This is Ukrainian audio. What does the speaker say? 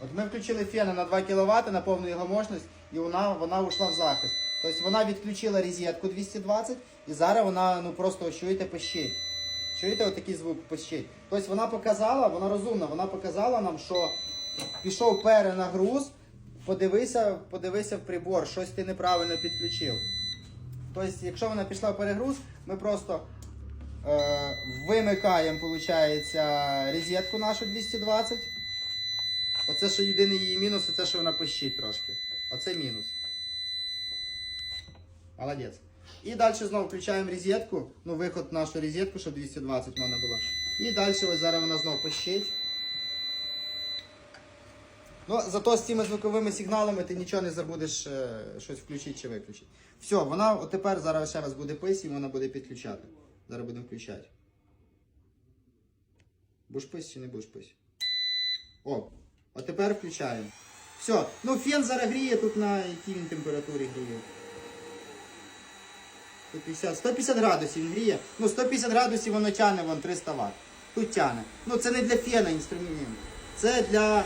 От ми включили фена на 2 кВт на повну його мощність, і вона, вона ушла в захист. Тобто вона відключила розетку 220 і зараз вона ну просто чуєте пищить. Чуєте отакий звук пищить. Тобто вона показала, вона розумна, вона показала нам, що пішов перенагруз, подивися, подивися в прибор, щось ти неправильно підключив. Тобто, якщо вона пішла в перегруз, ми просто е, вимикаємо, виходить, розетку нашу 220. Оце що єдиний її мінус, це те, що вона пищить трошки. Оце мінус. Молодець. І далі знову включаємо розетку, ну виход в нашу розетку, щоб 220 можна було. І далі ось зараз вона знову пищить. Ну, зато з цими звуковими сигналами ти нічого не забудеш е, щось включити чи виключити. Все, вона тепер зараз ще раз буде пись і вона буде підключати. Зараз будемо включати. Будеш пись чи не будеш пись? О, а тепер включаємо. Все, ну фен зараз гріє тут на якій він температурі гріє. 150, 150 градусів він гріє. Ну 150 градусів воно тягне вон 300 Вт. Тут тягне. Ну це не для фена інструмент. Це для